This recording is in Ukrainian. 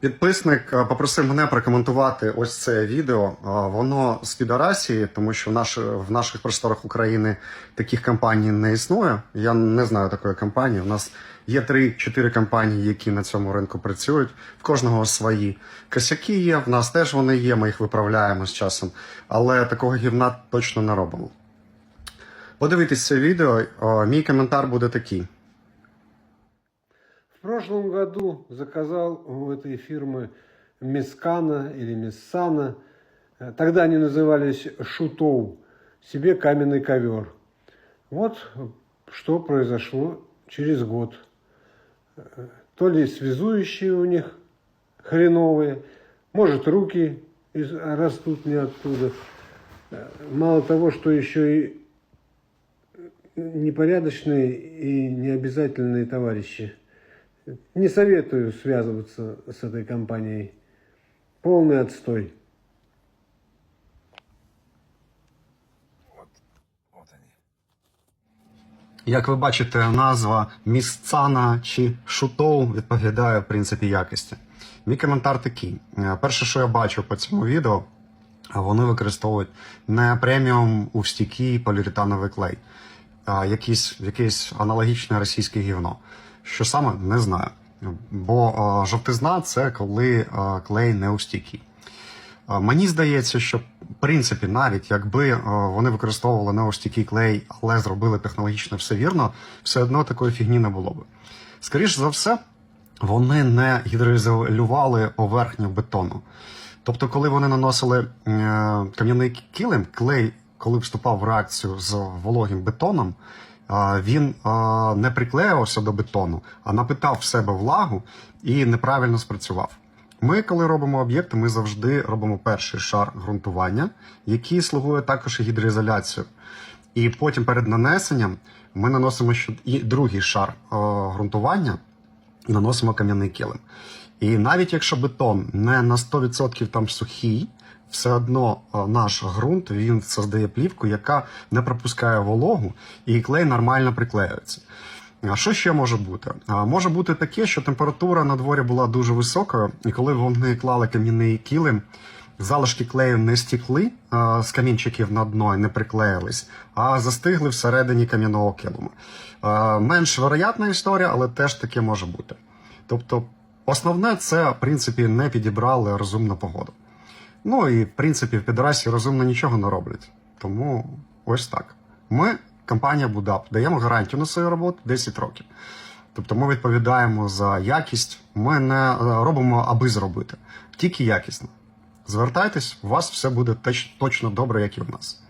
Підписник е, попросив мене прокоментувати ось це відео. Е, Воно з Підорасії, тому що в, наш, в наших просторах України таких компаній не існує. Я не знаю такої компанії. У нас є 3-4 компанії, які на цьому ринку працюють. В кожного свої косяки є. В нас теж вони є. Ми їх виправляємо з часом. Але такого гівна точно не робимо. Подивитись це відео. Е, Мій коментар буде такий. Прошлом году заказал у этой фирмы Мискана или Миссана, тогда они назывались Шутоу, себе каменный ковер. Вот что произошло через год. То ли связующие у них хреновые, может руки растут не оттуда. Мало того, что еще и непорядочные и необязательные товарищи. Не советую связываться с этой компанией. Полный отстой. Як ви бачите, назва місцана чи шутоу відповідає в принципі якості. Мій коментар такий: Е, перше, що я бачу по цьому відео, а вони використовують не преміум у стійкий поліуретановий клей, а якийсь, якийсь аналогічне російське гівно. Що саме не знаю. Бо е, жовтизна це коли е, клей не у. Е, Мені здається, що в принципі, навіть якби е, вони використовували неостійкий клей, але зробили технологічно все вірно, все одно такої фігні не було б. Скоріше за все, вони не гідроізолювали поверхню бетону. Тобто, коли вони наносили е, кам'яний килим, клей, коли вступав в реакцію з вологим бетоном, він не приклеювався до бетону, а напитав в себе влагу і неправильно спрацював. Ми, коли робимо об'єкти, ми завжди робимо перший шар ґрунтування, який слугує також і гідроізоляцію. І потім перед нанесенням ми наносимо ще і другий шар ґрунтування і наносимо кам'яний килим. І навіть якщо бетон не на 100% там сухий, все одно е, наш ґрунт він создає плівку, яка не пропускає вологу, і клей нормально приклеюється. А що ще може бути? А, може бути таке, що температура на дворі була дуже високою, і коли вони клали кам'яний килим, залишки клею не стікли а, з камінчиків на дно і не приклеїлись, а застигли всередині кам'яного килиму. А, менш вероятна історія, але теж таке може бути. Тобто, основне це, в принципі, не підібрали розумну погоду. Ну і в принципі в підрасі розумно нічого не роблять. Тому ось так. Ми, компанія Будап, даємо гарантію на свою роботу 10 років. Тобто ми відповідаємо за якість, ми не е, робимо аби зробити, тільки якісно. Звертайтесь, у вас все буде точно добре, як і в нас.